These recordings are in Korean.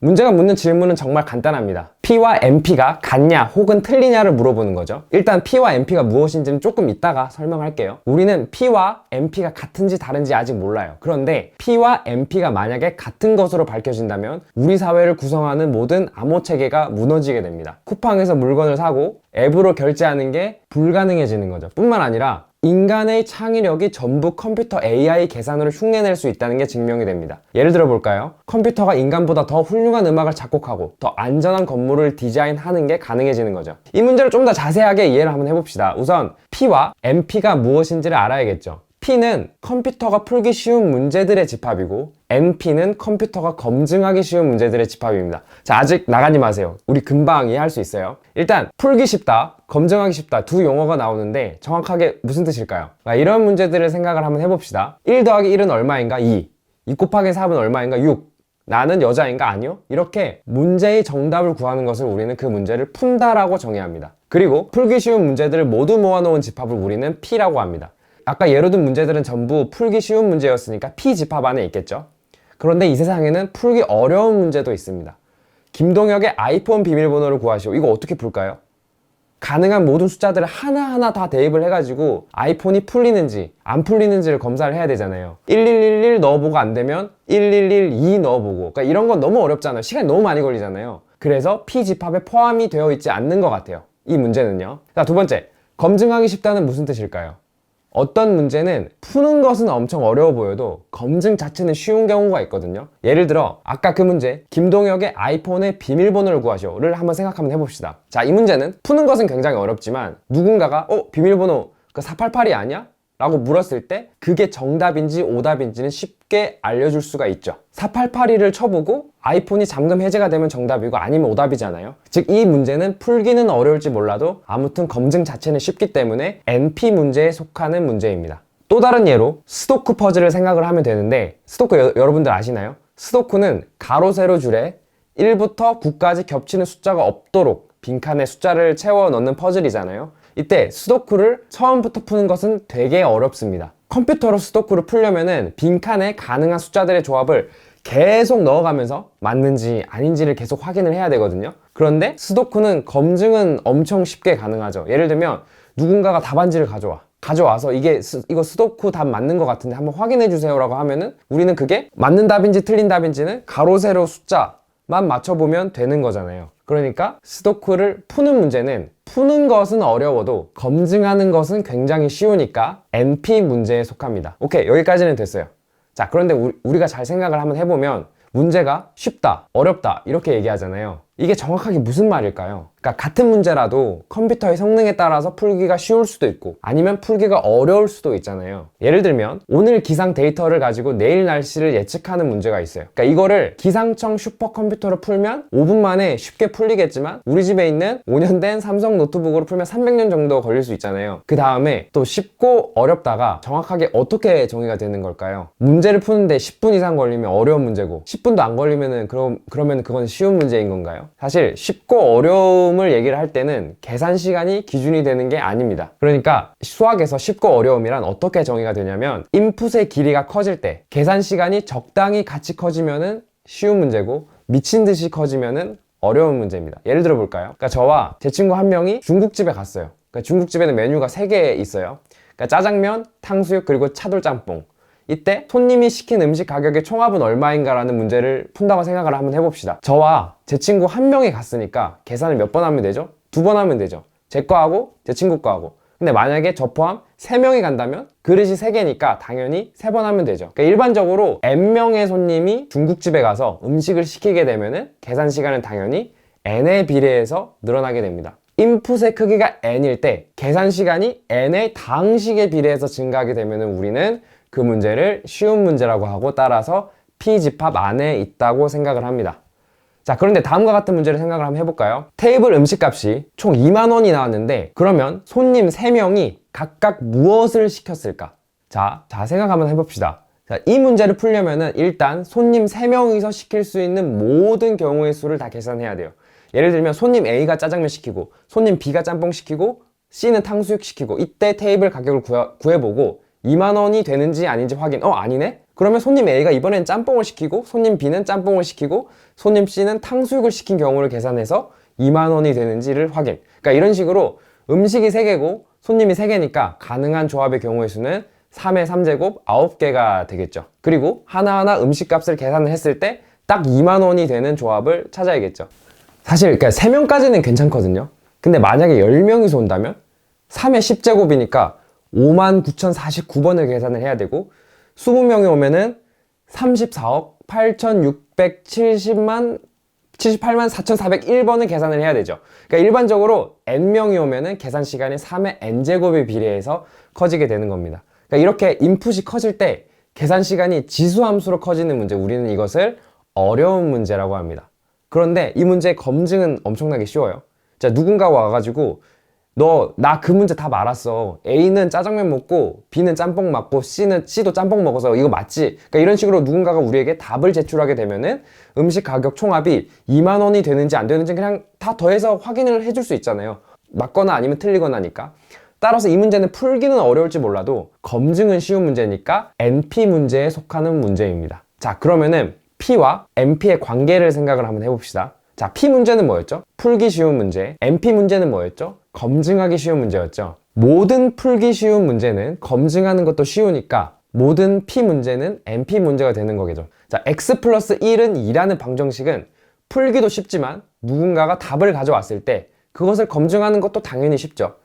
문제가 묻는 질문은 정말 간단합니다. P와 NP가 같냐 혹은 틀리냐를 물어보는 거죠. 일단 P와 NP가 무엇인지는 조금 이따가 설명할게요. 우리는 P와 NP가 같은지 다른지 아직 몰라요. 그런데 P와 NP가 만약에 같은 것으로 밝혀진다면 우리 사회를 구성하는 모든 암호 체계가 무너지게 됩니다. 쿠팡에서 물건을 사고 앱으로 결제하는 게 불가능해지는 거죠. 뿐만 아니라 인간의 창의력이 전부 컴퓨터 AI 계산으로 흉내낼 수 있다는 게 증명이 됩니다. 예를 들어 볼까요? 컴퓨터가 인간보다 더 훌륭한 음악을 작곡하고 더 안전한 건물을 디자인하는 게 가능해지는 거죠. 이 문제를 좀 더 자세하게 이해를 한번 해봅시다. 우선 P와 NP가 무엇인지를 알아야겠죠. P는 컴퓨터가 풀기 쉬운 문제들의 집합이고 NP는 컴퓨터가 검증하기 쉬운 문제들의 집합입니다. 자, 아직 나가지 마세요. 우리 금방 이해할 수 있어요. 일단 풀기 쉽다, 검증하기 쉽다 두 용어가 나오는데 정확하게 무슨 뜻일까요? 자, 이런 문제들을 생각을 한번 해봅시다. 1 더하기 1은 얼마인가? 2. 2 곱하기 4은 얼마인가? 6. 나는 여자인가? 아니요? 이렇게 문제의 정답을 구하는 것을 우리는 그 문제를 푼다라고 정의합니다. 그리고 풀기 쉬운 문제들을 모두 모아놓은 집합을 우리는 P라고 합니다. 아까 예로 든 문제들은 전부 풀기 쉬운 문제였으니까 P 집합 안에 있겠죠? 그런데 이 세상에는 풀기 어려운 문제도 있습니다. 김동혁의 아이폰 비밀번호를 구하시오. 이거 어떻게 풀까요? 가능한 모든 숫자들을 하나하나 다 대입을 해가지고 아이폰이 풀리는지 안 풀리는지를 검사를 해야 되잖아요 1111 넣어보고 안 되면 1112 넣어보고 그러니까 이런 건 너무 어렵잖아요 시간이 너무 많이 걸리잖아요 그래서 P집합에 포함이 되어 있지 않는 것 같아요 이 문제는요 자 두 번째 검증하기 쉽다는 무슨 뜻일까요? 어떤 문제는 푸는 것은 엄청 어려워 보여도 검증 자체는 쉬운 경우가 있거든요. 예를 들어 아까 그 문제 김동혁의 아이폰의 비밀번호를 구하시오를 한번 생각 한번 해봅시다. 자, 이 문제는 푸는 것은 굉장히 어렵지만 누군가가 어 비밀번호 그 488이 아니야? 라고 물었을 때 그게 정답인지 오답인지는 쉽게 알려줄 수가 있죠. 4882를 쳐보고 아이폰이 잠금 해제가 되면 정답이고 아니면 오답이잖아요. 즉 이 문제는 풀기는 어려울지 몰라도 아무튼 검증 자체는 쉽기 때문에 NP 문제에 속하는 문제입니다. 또 다른 예로 스도쿠 퍼즐을 생각을 하면 되는데 스도쿠 여, 여러분들 아시나요? 스도쿠는 가로 세로 줄에 1부터 9까지 겹치는 숫자가 없도록 빈칸에 숫자를 채워 넣는 퍼즐이잖아요. 이때 수도쿠를 처음부터 푸는 것은 되게 어렵습니다. 컴퓨터로 수도쿠를 풀려면은 빈칸에 가능한 숫자들의 조합을 계속 넣어가면서 맞는지 아닌지를 계속 확인을 해야 되거든요. 그런데 수도쿠는 검증은 엄청 쉽게 가능하죠. 예를 들면 누군가가 답안지를 가져와. 가져와서 이게 스, 이거 수도쿠 답 맞는 것 같은데 한번 확인해 주세요라고 하면은 우리는 그게 맞는 답인지 틀린 답인지는 가로 세로 숫자만 맞춰보면 되는 거잖아요. 그러니까 스도쿠를 푸는 문제는 푸는 것은 어려워도 검증하는 것은 굉장히 쉬우니까 NP 문제에 속합니다. 오케이, 여기까지는 됐어요. 자, 그런데 우리, 우리가 잘 생각을 한번 해보면 문제가 쉽다, 어렵다 이렇게 얘기하잖아요. 이게 정확하게 무슨 말일까요? 그러니까 같은 문제라도 컴퓨터의 성능에 따라서 풀기가 쉬울 수도 있고 아니면 풀기가 어려울 수도 있잖아요. 예를 들면 오늘 기상 데이터를 가지고 내일 날씨를 예측하는 문제가 있어요. 그러니까 이거를 기상청 슈퍼컴퓨터로 풀면 5분 만에 쉽게 풀리겠지만 우리 집에 있는 5년 된 삼성 노트북으로 풀면 300년 정도 걸릴 수 있잖아요. 그 다음에 또 쉽고 어렵다가 정확하게 어떻게 정의가 되는 걸까요? 문제를 푸는데 10분 이상 걸리면 어려운 문제고 10분도 안 걸리면은 그럼 그러면 그건 쉬운 문제인 건가요? 사실 쉽고 어려움을 얘기를 할 때는 계산 시간이 기준이 되는 게 아닙니다. 그러니까 수학에서 쉽고 어려움이란 어떻게 정의가 되냐면 인풋의 길이가 커질 때 계산 시간이 적당히 같이 커지면은 쉬운 문제고 미친 듯이 커지면은 어려운 문제입니다. 예를 들어 볼까요? 그러니까 저와 제 친구 한 명이 중국집에 갔어요. 그러니까 중국집에는 메뉴가 3개 있어요. 그러니까 짜장면, 탕수육, 그리고 차돌짬뽕. 이때 손님이 시킨 음식 가격의 총합은 얼마인가라는 문제를 푼다고 생각을 한번 해봅시다. 저와 제 친구 한 명이 갔으니까 계산을 몇 번 하면 되죠? 두 번 하면 되죠. 제 거 하고 제 친구 거 하고. 근데 만약에 저 포함 세명이 간다면 그릇이 세개니까 당연히 세번 하면 되죠. 그러니까 일반적으로 N명의 손님이 중국집에 가서 음식을 시키게 되면은 계산 시간은 당연히 N에 비례해서 늘어나게 됩니다. 인풋의 크기가 N일 때 계산 시간이 N의 당식에 비례해서 증가하게 되면은 우리는 그 문제를 쉬운 문제라고 하고 따라서 P집합 안에 있다고 생각을 합니다. 자, 그런데 다음과 같은 문제를 생각을 한번 해볼까요? 테이블 음식값이 총 2만원이 나왔는데 그러면 손님 3명이 각각 무엇을 시켰을까? 자, 자, 생각 한번 해봅시다. 자, 이 문제를 풀려면은 일단 손님 3명이서 시킬 수 있는 모든 경우의 수를 다 계산해야 돼요. 예를 들면 손님 A가 짜장면 시키고 손님 B가 짬뽕 시키고 C는 탕수육 시키고 이때 테이블 가격을 구해, 구해보고 2만 원이 되는지 아닌지 확인. 어, 아니네? 그러면 손님 A가 이번엔 짬뽕을 시키고 손님 B는 짬뽕을 시키고 손님 C는 탕수육을 시킨 경우를 계산해서 2만 원이 되는지를 확인. 그러니까 이런 식으로 음식이 3개고 손님이 3개니까 가능한 조합의 경우의 수는 3의 3제곱 9개가 되겠죠. 그리고 하나하나 음식값을 계산을 했을 때 딱 2만 원이 되는 조합을 찾아야겠죠. 사실 그러니까 3명까지는 괜찮거든요. 근데 만약에 10명이서 온다면 3의 10제곱이니까 5만 9,049번을 계산을 해야 되고 20명이 오면은 34억 8,670만 78만 4,401번을 계산을 해야 되죠. 그러니까 일반적으로 n명이 오면은 계산 시간이 3의 n제곱에 비례해서 커지게 되는 겁니다. 그러니까 이렇게 인풋이 커질 때 계산 시간이 지수함수로 커지는 문제, 우리는 이것을 어려운 문제라고 합니다. 그런데 이 문제의 검증은 엄청나게 쉬워요. 자, 누군가 와가지고 너 나 그 문제 다 말았어. A는 짜장면 먹고 B는 짬뽕 맞고 C는 C도 짬뽕 먹어서 이거 맞지? 그러니까 이런 식으로 누군가가 우리에게 답을 제출하게 되면은 음식 가격 총합이 2만 원이 되는지 안 되는지 그냥 다 더해서 확인을 해줄 수 있잖아요. 맞거나 아니면 틀리거나니까. 따라서 이 문제는 풀기는 어려울지 몰라도 검증은 쉬운 문제니까 NP 문제에 속하는 문제입니다. 자, 그러면은 P와 NP의 관계를 생각을 한번 해봅시다. 자, P 문제는 뭐였죠? 풀기 쉬운 문제. NP 문제는 뭐였죠? 검증하기 쉬운 문제였죠. 모든 풀기 쉬운 문제는 검증하는 것도 쉬우니까 모든 P 문제는 NP 문제가 되는 거겠죠. 자, X 플러스 1은 2라는 방정식은 풀기도 쉽지만 누군가가 답을 가져왔을 때 그것을 검증하는 것도 당연히 쉽죠.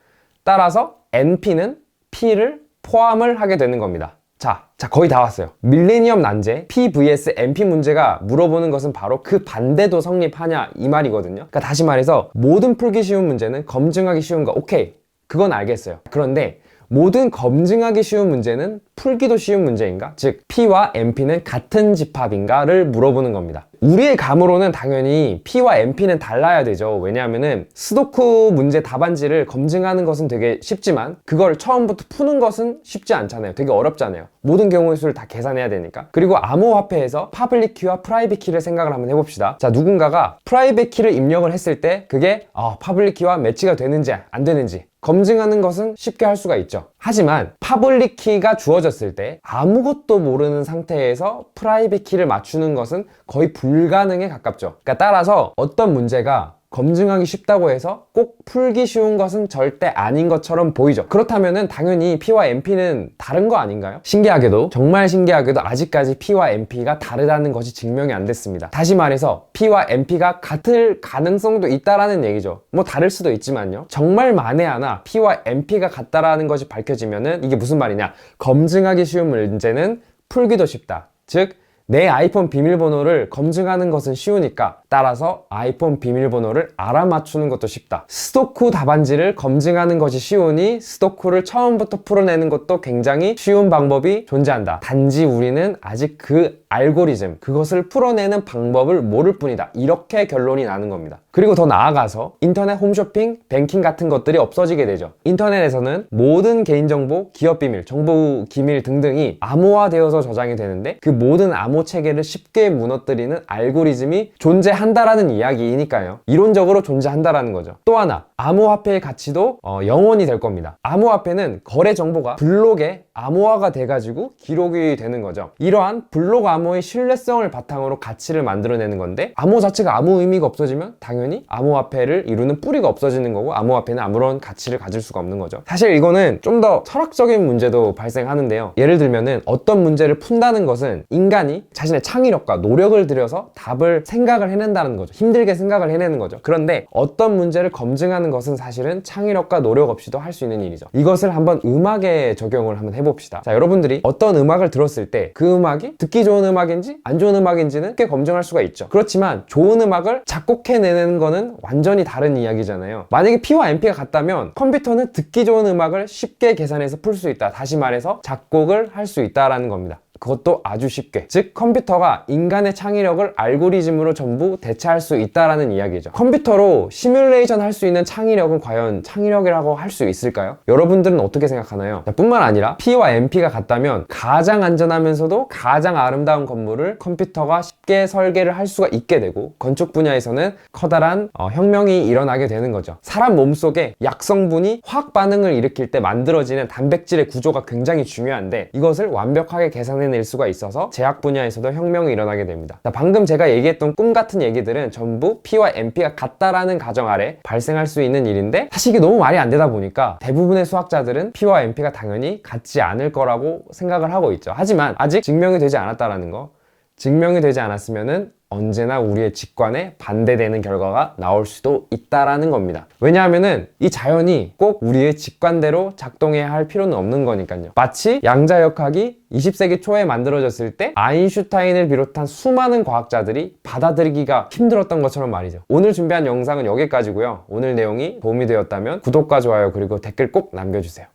따라서 NP는 P를 포함을 하게 되는 겁니다. 자, 자, 거의 다 왔어요. 밀레니엄 난제, P vs NP 문제가 물어보는 것은 바로 그 반대도 성립하냐 이 말이거든요. 그러니까 다시 말해서 모든 풀기 쉬운 문제는 검증하기 쉬운가? 오케이. 그건 알겠어요. 그런데 모든 검증하기 쉬운 문제는 풀기도 쉬운 문제인가? 즉, P와 NP는 같은 집합인가를 물어보는 겁니다. 우리의 감으로는 당연히 P와 NP는 달라야 되죠. 왜냐하면은 스도쿠 문제 답안지를 검증하는 것은 되게 쉽지만 그걸 처음부터 푸는 것은 쉽지 않잖아요. 되게 어렵잖아요. 모든 경우의 수를 다 계산해야 되니까. 그리고 암호화폐에서 파블릭 키와 프라이빗 키를 생각을 한번 해봅시다. 자, 누군가가 프라이빗 키를 입력을 했을 때 그게 아, 파블릭 키와 매치가 되는지 안 되는지 검증하는 것은 쉽게 할 수가 있죠. 하지만 파블릭 키가 주어졌을 때 아무것도 모르는 상태에서 프라이빗 키를 맞추는 것은 거의 불가능에 가깝죠. 그러니까 따라서 어떤 문제가 검증하기 쉽다고 해서 꼭 풀기 쉬운 것은 절대 아닌 것처럼 보이죠. 그렇다면은 당연히 P와 NP는 다른 거 아닌가요? 신기하게도 정말 신기하게도 아직까지 P와 NP가 다르다는 것이 증명이 안 됐습니다. 다시 말해서 P와 NP가 같을 가능성도 있다라는 얘기죠. 뭐 다를 수도 있지만요. 정말 만에 하나 P와 NP가 같다라는 것이 밝혀지면은 이게 무슨 말이냐? 검증하기 쉬운 문제는 풀기도 쉽다. 즉 내 아이폰 비밀번호를 검증하는 것은 쉬우니까 따라서 아이폰 비밀번호를 알아맞추는 것도 쉽다. 스토쿠 답안지를 검증하는 것이 쉬우니 스토쿠를 처음부터 풀어내는 것도 굉장히 쉬운 방법이 존재한다. 단지 우리는 아직 그 알고리즘, 그것을 풀어내는 방법을 모를 뿐이다. 이렇게 결론이 나는 겁니다. 그리고 더 나아가서 인터넷 홈쇼핑, 뱅킹 같은 것들이 없어지게 되죠. 인터넷에서는 모든 개인정보, 기업 비밀, 정보 기밀 등등이 암호화되어서 저장이 되는데 그 모든 암호 체계를 쉽게 무너뜨리는 알고리즘이 존재한다라는 이야기이니까요. 이론적으로 존재한다라는 거죠. 또 하나, 암호화폐의 가치도 어, 영원히 될 겁니다. 암호화폐는 거래 정보가 블록에 암호화가 돼가지고 기록이 되는 거죠. 이러한 블록 암호의 신뢰성을 바탕으로 가치를 만들어내는 건데 암호 자체가 아무 의미가 없어지면 당연히 암호화폐를 이루는 뿌리가 없어지는 거고 암호화폐는 아무런 가치를 가질 수가 없는 거죠. 사실 이거는 좀 더 철학적인 문제도 발생하는데요. 예를 들면은 어떤 문제를 푼다는 것은 인간이 자신의 창의력과 노력을 들여서 답을 생각을 해낸다는 거죠. 힘들게 생각을 해내는 거죠. 그런데 어떤 문제를 검증하는 것은 사실은 창의력과 노력 없이도 할 수 있는 일이죠. 이것을 한번 음악에 적용을 한번 해봅시다. 자, 여러분들이 어떤 음악을 들었을 때 그 음악이 듣기 좋은 음악인지 안 좋은 음악인지는 쉽게 검증할 수가 있죠. 그렇지만 좋은 음악을 작곡해내는 거는 완전히 다른 이야기잖아요. 만약에 P와 NP가 같다면 컴퓨터는 듣기 좋은 음악을 쉽게 계산해서 풀 수 있다. 다시 말해서 작곡을 할 수 있다라는 겁니다. 그것도 아주 쉽게. 즉, 컴퓨터가 인간의 창의력을 알고리즘으로 전부 대체할 수 있다라는 이야기죠. 컴퓨터로 시뮬레이션 할 수 있는 창의력은 과연 창의력이라고 할 수 있을까요? 여러분들은 어떻게 생각하나요? 자, 뿐만 아니라 P와 NP가 같다면 가장 안전하면서도 가장 아름다운 건물을 컴퓨터가 쉽게 설계를 할 수가 있게 되고 건축 분야에서는 커다란 어, 혁명이 일어나게 되는 거죠. 사람 몸속에 약성분이 화학 반응을 일으킬 때 만들어지는 단백질의 구조가 굉장히 중요한데 이것을 완벽하게 계산해내는 만들어낼 수가 있어서 제약 분야에서도 혁명이 일어나게 됩니다. 자, 방금 제가 얘기했던 꿈 같은 얘기들은 전부 P와 MP가 같다라는 가정 아래 발생할 수 있는 일인데 사실 이게 너무 말이 안 되다 보니까 대부분의 수학자들은 P와 MP가 당연히 같지 않을 거라고 생각을 하고 있죠. 하지만 아직 증명이 되지 않았다라는 거 증명이 되지 않았으면은 언제나 우리의 직관에 반대되는 결과가 나올 수도 있다라는 겁니다. 왜냐하면은 이 자연이 꼭 우리의 직관대로 작동해야 할 필요는 없는 거니까요. 마치 양자역학이 20세기 초에 만들어졌을 때 아인슈타인을 비롯한 수많은 과학자들이 받아들이기가 힘들었던 것처럼 말이죠. 오늘 준비한 영상은 여기까지고요. 오늘 내용이 도움이 되었다면 구독과 좋아요 그리고 댓글 꼭 남겨주세요.